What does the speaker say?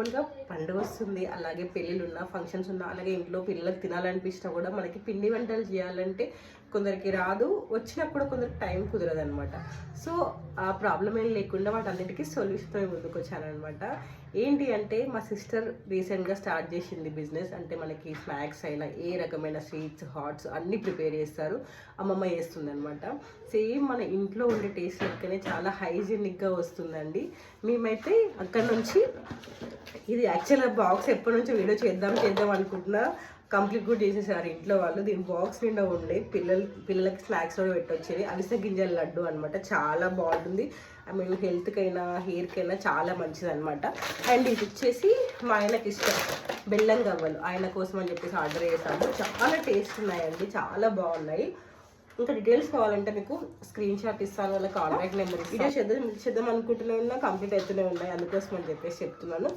మామూలుగా పండుగ వస్తుంది. అలాగే పెళ్ళిళ్ళు ఉన్నా ఫంక్షన్స్ ఉన్నా అలాగే ఇంట్లో పిల్లలకు తినాలనిపించినా కూడా మనకి పిండి వంటలు చేయాలంటే కొందరికి రాదు. వచ్చినప్పుడు కొందరికి టైం కుదరదు అనమాట సో ఆ ప్రాబ్లం ఏం లేకుండా వాటన్నిటికీ సొల్యూషన్ ముందుకు వచ్చానమాట ఏంటి అంటే మా సిస్టర్ రీసెంట్గా స్టార్ట్ చేసింది బిజినెస్. అంటే మనకి స్నాక్స్ అయినా ఏ రకమైన స్వీట్స్ హాట్స్ అన్నీ ప్రిపేర్ చేస్తారు. అమ్మమ్మ చేస్తుంది అనమాట సేమ్ మన ఇంట్లో ఉండే టేస్ట్ లెక్కనే చాలా హైజీనిక్గా వస్తుందండి. మేమైతే అక్కడ నుంచి ఇది యాక్చువల్గా బాక్స్ ఎప్పటి నుంచో వీడియో చేద్దాం చేద్దాం అనుకుంటున్నా. కంప్లీట్ కూడా చేసేసారు. ఇంట్లో వాళ్ళు దీని బాక్స్ నిండా ఉండే పిల్లలు పిల్లలకి స్నాక్స్ కూడా పెట్టొచ్చేది అవిసె గింజల లడ్డు అనమాట చాలా బాగుంటుంది. ఐ మీన్ హెల్త్కైనా హెయిర్కైనా చాలా మంచిది అనమాట అండ్ ఇది వచ్చేసి మా ఆయనకి ఇష్టం. బెల్లం గవ్వలు. ఆయన కోసం అని చెప్పేసి ఆర్డర్ చేసాము చాలా టేస్ట్ ఉన్నాయండి. చాలా బాగున్నాయి. ఇంకా డీటెయిల్స్ కావాలంటే మీకు స్క్రీన్ షాట్ ఇస్తాను వాళ్ళ కాంటాక్ట్ నెంబర్ వీడియో చేద్దాం చేద్దాం అనుకుంటూనే ఉన్నా కంప్లీట్ అవుతూనే ఉన్నాయి. అందుకోసం అని చెప్పేసి చెప్తున్నాను.